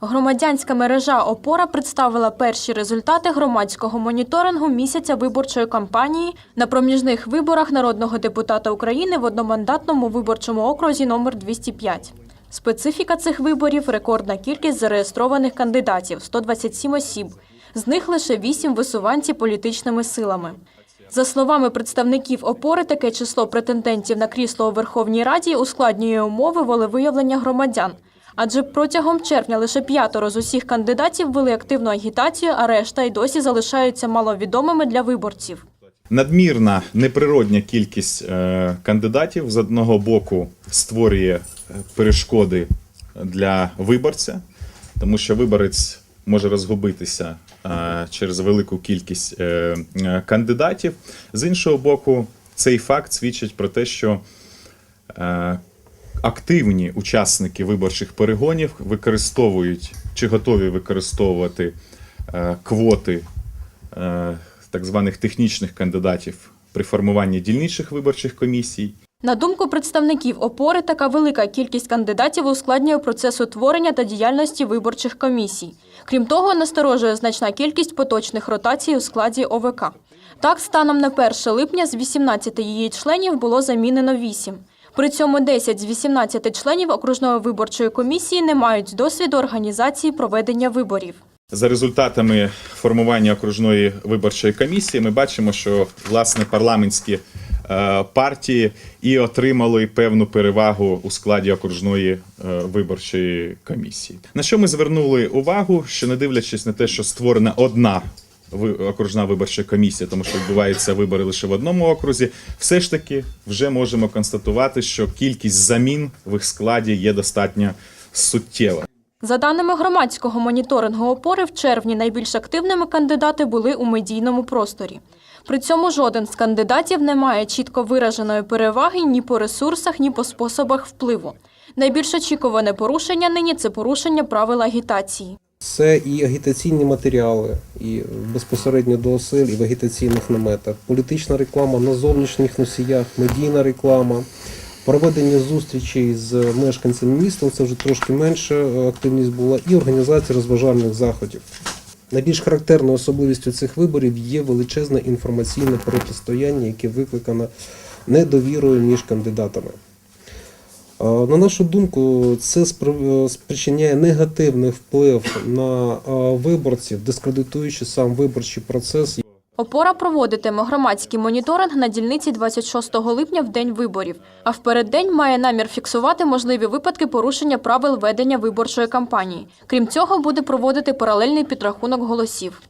Громадянська мережа Опора представила перші результати громадського моніторингу місяця виборчої кампанії на проміжних виборах народного депутата України в одномандатному виборчому окрузі номер 205. Специфіка цих виборів рекордна кількість зареєстрованих кандидатів 127 осіб. З них лише 8 висуванці політичними силами. За словами представників опори, таке число претендентів на крісло у Верховній Раді ускладнює умови волевиявлення громадян. Адже протягом червня лише п'ятеро з усіх кандидатів вели активну агітацію, а решта й досі залишаються маловідомими для виборців. Надмірна неприродня кількість е, кандидатів з одного боку створює е, перешкоди для виборця, тому що виборець може розгубитися е, через велику кількість кандидатів. З іншого боку, цей факт свідчить про те, що активні учасники виборчих перегонів використовують чи готові використовувати е, квоти е, так званих технічних кандидатів при формуванні дільничних виборчих комісій. На думку представників опори, така велика кількість кандидатів ускладнює процес утворення та діяльності виборчих комісій. Крім того, насторожує значна кількість поточних ротацій у складі ОВК. Так, станом на 1 липня з 18 її членів було замінено 8. При цьому 10 з 18 членів окружної виборчої комісії не мають досвіду організації проведення виборів. За результатами формування окружної виборчої комісії, ми бачимо, що власне парламентські е, партії і отримали певну перевагу у складі окружної е, виборчої комісії. На що ми звернули увагу, що не дивлячись на те, що створена одна окружна виборча комісія, тому що відбуваються вибори лише в одному окрузі, все ж таки вже можемо констатувати, що кількість замін в їх складі є достатньо суттєва. За даними громадського моніторингу опори, в червні найбільш активними кандидати були у медійному просторі. При цьому жоден з кандидатів не має чітко вираженої переваги ні по ресурсах, ні по способах впливу. Найбільш очікуване порушення нині це порушення правил агітації. Це і агітаційні матеріали, і безпосередньо до осель, і в агітаційних наметах, політична реклама на зовнішніх носіях, медійна реклама, проведення зустрічей з мешканцями міста, це вже трошки менше е, активність була, і організація розважальних заходів. Найбільш характерною особливістю цих виборів є величезне інформаційне протистояння, яке викликано недовірою між кандидатами. Е, На нашу думку, це спри- спричиняє негативний вплив на е, виборців, дискредитуючи сам виборчий процес. Опора проводитиме громадський моніторинг на дільниці 26 липня в день виборів, а в переддень має намір фіксувати можливі випадки порушення правил ведення виборчої кампанії. Крім цього, буде проводити паралельний підрахунок голосів.